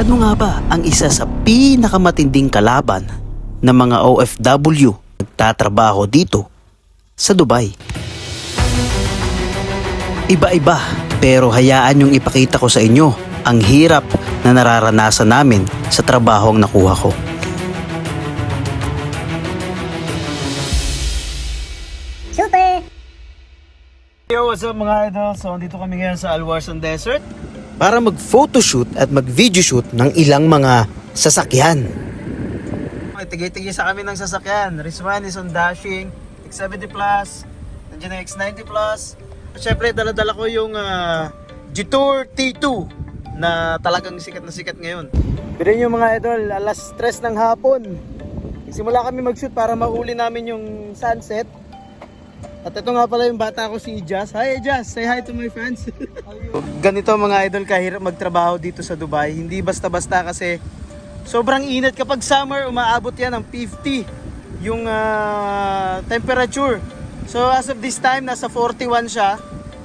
Ano nga ba ang isa sa pinakamatinding kalaban ng mga OFW nagtatrabaho dito sa Dubai? Iba-iba pero hayaan yung ipakita ko sa inyo ang hirap na nararanasan namin sa trabahong nakuha ko. Super! Yo, what's up mga idol? So, andito kami ngayon sa Alwarsan Desert para mag-photoshoot at mag-video shoot ng ilang mga sasakyan. Tigay-tigay sa kami ng sasakyan. Rizwan is on dashing, X70 Plus, nandiyan ang X90 Plus. At syempre, dala-dala ko yung ah, G-Tour T2 na talagang sikat na sikat ngayon. Pero yung mga idol, alas 3 ng hapon. Simula kami mag-shoot para mahuli namin yung sunset. At ito nga pala yung bata ko si Jazz. Hi Jazz, say hi to my fans. Ganito mga idol kahirap magtrabaho dito sa Dubai. Hindi basta-basta kasi sobrang init kapag summer umaabot yan ng 50 yung ah, temperature. So as of this time nasa 41 siya.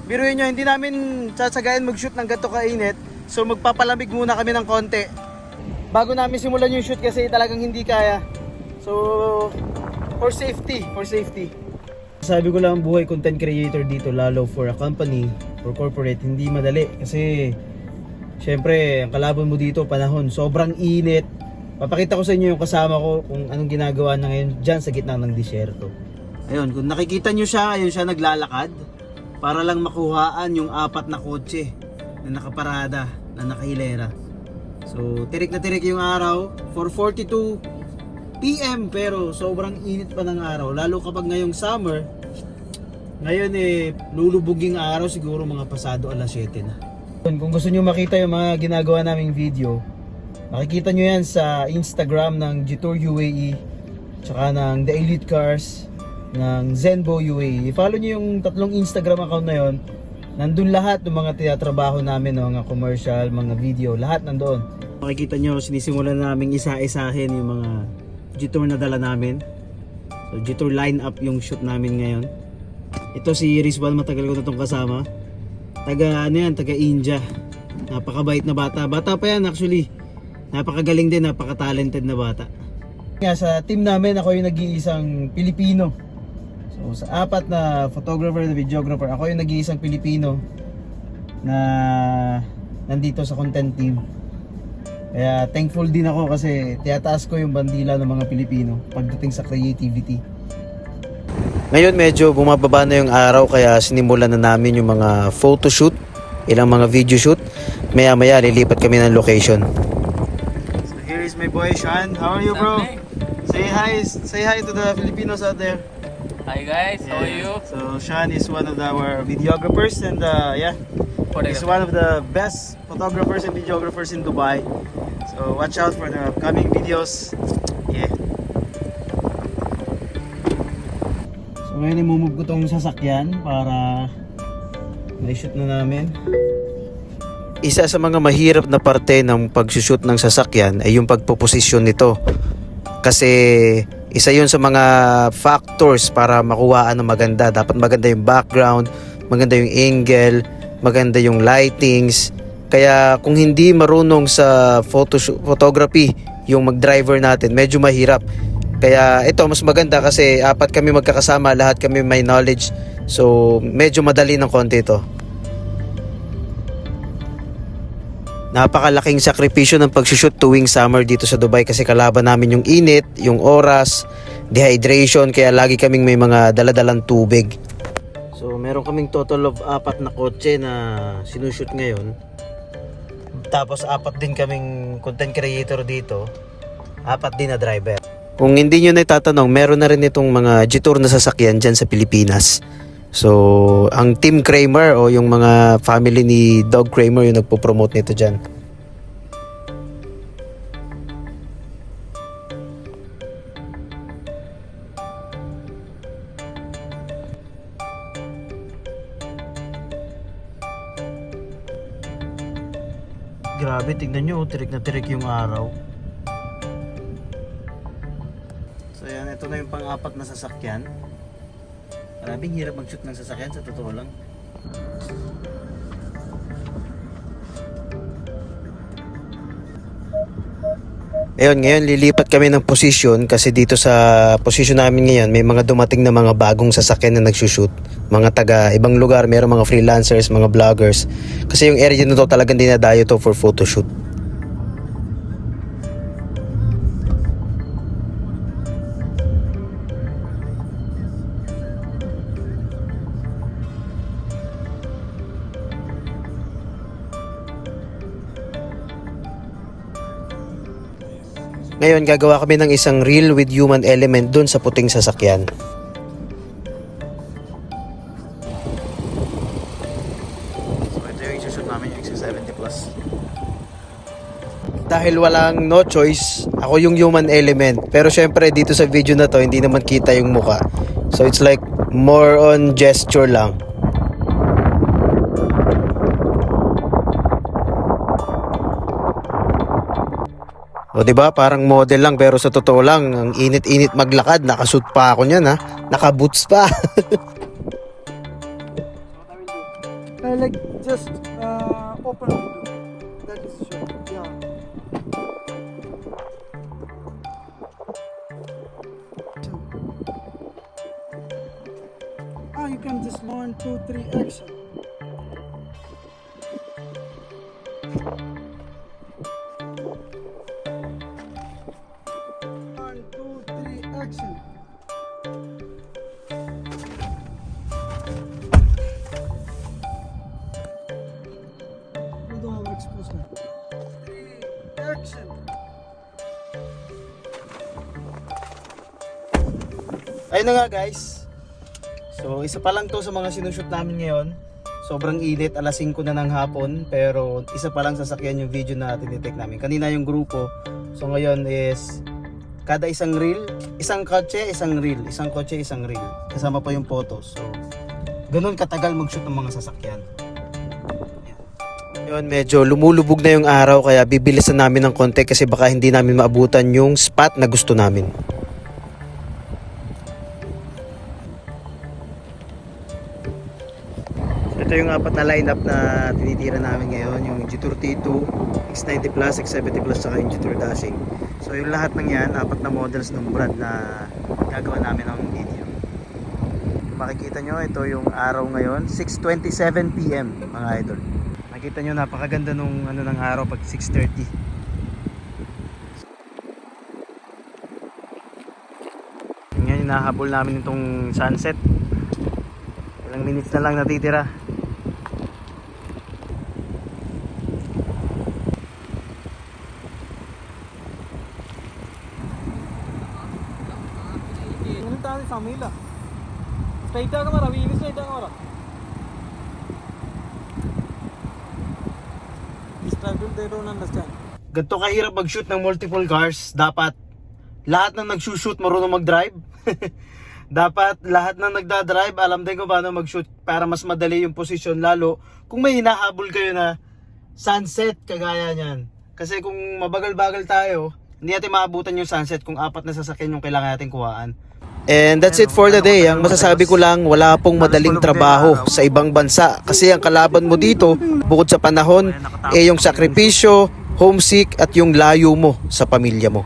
Biruin nyo, hindi namin sasagayan mag-shoot ng ganito kainit. So magpapalamig muna kami ng konti. Bago namin simulan yung shoot kasi talagang hindi kaya. So for safety, for safety. Sabi ko lang buhay content creator dito lalo for a company or corporate hindi madali kasi syempre ang kalaban mo dito panahon sobrang init. Papakita ko sa inyo yung kasama ko kung anong ginagawa na ngayon dyan sa gitna ng disyerto. Ayun, kung nakikita nyo siya, ayun siya naglalakad para lang makuhaan yung apat na kotse na nakaparada, na nakahilera. So, tirik na tirik yung araw. 4.42 PM pero sobrang init pa ng araw. Lalo kapag ngayong summer ngayon eh lulubuging araw siguro mga pasado alas 7 na. Kung gusto nyo makita yung mga ginagawa naming video makikita nyo yan sa Instagram ng Gtour UAE tsaka ng The Elite Cars ng Zenbo UAE i-follow nyo yung tatlong Instagram account na yon nandun lahat ng mga tinatrabaho namin ng mga commercial, mga video lahat nandoon makikita nyo sinisimulan namin isa-isahin yung mga G-Tour na dala namin. So G-Tour line yung shoot namin ngayon. Ito si Rizwan, matagal ko na itong kasama. Taga ano yan, taga India. Napakabait na bata. Bata pa yan actually. Napakagaling din, napaka-talented na bata. Nga sa team namin, ako yung nag-iisang Pilipino. So sa apat na photographer na videographer, ako yung nag-iisang Pilipino na nandito sa content team. Kaya thankful din ako kasi tiyataas ko yung bandila ng mga Pilipino pagdating sa creativity. Ngayon medyo bumababa na yung araw kaya sinimulan na namin yung mga photoshoot, ilang mga video shoot. Maya maya lilipat kami ng location. So here is my boy Sean. How are you bro? Say hi, say hi to the Filipinos out there. Hi guys, how are you? So Sean is one of our videographers and uh, yeah, he's one of the best photographers and videographers in Dubai. So watch out for the upcoming videos. Yeah. So ngayon imumove ko tong sasakyan para may-shoot na namin. Isa sa mga mahirap na parte ng pagsushoot ng sasakyan ay yung pagpoposisyon nito. Kasi isa yun sa mga factors para makuhaan ng maganda. Dapat maganda yung background, maganda yung angle, maganda yung lightings. Kaya kung hindi marunong sa photo photography yung mag-driver natin, medyo mahirap. Kaya ito mas maganda kasi apat kami magkakasama, lahat kami may knowledge. So medyo madali ng konti ito. Napakalaking sakripisyo ng pagsushoot tuwing summer dito sa Dubai kasi kalaban namin yung init, yung oras, dehydration, kaya lagi kaming may mga daladalang tubig. So meron kaming total of apat na kotse na sinushoot ngayon. Tapos apat din kaming content creator dito. Apat din na driver. Kung hindi nyo natatanong, meron na rin itong mga G-Tour na sasakyan dyan sa Pilipinas. So, ang Team Kramer o yung mga family ni Dog Kramer yung nagpo-promote nito dyan. Grabe, tignan nyo, oh, tirik na tirik yung araw. So yan, ito na yung pang-apat na sasakyan. Maraming hirap mag-shoot ng sasakyan, sa totoo lang. Ayun, ngayon lilipat kami ng posisyon kasi dito sa posisyon namin ngayon may mga dumating na mga bagong sasakyan na nagsushoot. Mga taga ibang lugar, mayroong mga freelancers, mga vloggers. Kasi yung area na to talagang dinadayo to for photoshoot. Ngayon, gagawa kami ng isang reel with human element dun sa puting sasakyan. Dahil walang no choice, ako yung human element. Pero syempre, dito sa video na to, hindi naman kita yung muka. So, it's like more on gesture lang. O ba parang model lang pero sa totoo lang ang init-init maglakad nakasuit pa ako niyan ha naka-boots pa I like just uh, open. Ah, you can just one, two, three, action. One, two, three, action. Don't now. Action. ayun na nga guys so isa pa lang to sa mga sinushoot namin ngayon. Sobrang init alas 5 na ng hapon pero isa pa lang sasakyan yung video na tinitake namin. Kanina yung grupo. So ngayon is kada isang reel isang kotse isang reel isang kotse isang reel. Kasama pa yung photos. So ganun katagal mag-shoot ng mga sasakyan. Yun, medyo lumulubog na yung araw kaya bibilisan namin ng konti kasi baka hindi namin maabutan yung spot na gusto namin. Ito yung apat na lineup na tinitira namin ngayon, yung G-Tour T2, X90 Plus, X70 Plus, saka yung G-Tour Dashing. So yung lahat ng yan, apat na models ng brand na gagawa namin ng video. Makikita nyo, ito yung araw ngayon, 6.27pm mga idol. Makikita nyo, napakaganda nung ano ng araw pag 6.30. Ngayon, hinahabol namin itong sunset. Ilang minutes na lang natitira. എന്നിട്ട് അത് സമയമില്ല സ്ട്രൈറ്റ് ആക്കാൻ പറ wheel straight ആക്കാൻ പറ Distracted, they don't understand. Ganito kahirap mag-shoot ng multiple cars, dapat lahat ng nagsushoot marunong mag-drive. dapat lahat ng nagda-drive alam din kung paano mag-shoot para mas madali yung posisyon lalo kung may hinahabol kayo na sunset kagaya niyan. Kasi kung mabagal-bagal tayo, hindi natin maabutan yung sunset kung apat na sasakyan yung kailangan natin kuhaan. And that's it for the day. Ang masasabi ko lang, wala pong madaling trabaho sa ibang bansa. Kasi ang kalaban mo dito, bukod sa panahon, eh yung sakripisyo, homesick at yung layo mo sa pamilya mo.